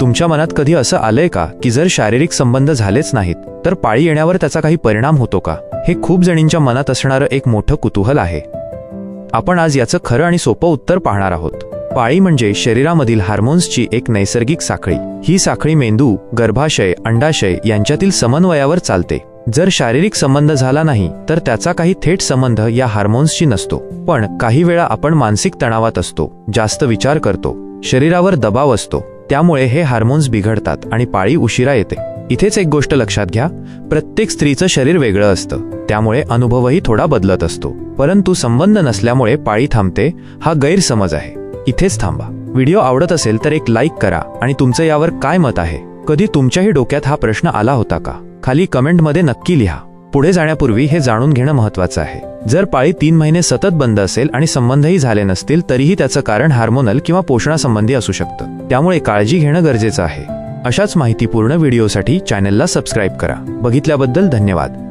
तुमच्या मनात कधी असं आलंय का की जर शारीरिक संबंध झालेच नाहीत तर पाळी येण्यावर त्याचा काही परिणाम होतो का? हे खूप जणींच्या मनात असणारं एक मोठं कुतूहल आहे. आपण आज याचं खरं आणि सोपं उत्तर पाहणार आहोत. पाळी म्हणजे शरीरामधील हार्मोन्सची एक नैसर्गिक साखळी. ही साखळी मेंदू गर्भाशय अंडाशय यांच्यातील समन्वयावर चालते. जर शारीरिक संबंध झाला नाही तर त्याचा काही थेट संबंध या हार्मोन्सशी नसतो. पण काही वेळा आपण मानसिक तणावात असतो जास्त विचार करतो शरीरावर दबाव असतो. त्यामुळे हे हार्मोन्स बिघडतात आणि पाळी उशिरा येते. इथेच एक गोष्ट लक्षात घ्या प्रत्येक स्त्रीचं शरीर वेगळं असतं त्यामुळे अनुभवही थोडा बदलत असतो. परंतु संबंध नसल्यामुळे पाळी थांबते हा गैरसमज आहे. इथेच थांबा. व्हिडिओ आवडत असेल तर एक लाईक करा आणि तुमचं यावर काय मत आहे? कधी तुमच्याही डोक्यात हा प्रश्न आला होता का? खाली कमेंटमध्ये नक्की लिहा. पुढे जाण्यापूर्वी हे जाणून घेणं महत्वाचं आहे. जर पाळी तीन महिने सतत बंद असेल आणि संबंधही झाले नसतील तरीही त्याचं कारण हार्मोनल किंवा पोषणासंबंधी असू शकतं. त्यामुळे काळजी घेणं गरजेचं आहे. अशाच माहितीपूर्ण व्हिडिओसाठी चॅनलला सबस्क्राईब करा. बघितल्याबद्दल धन्यवाद.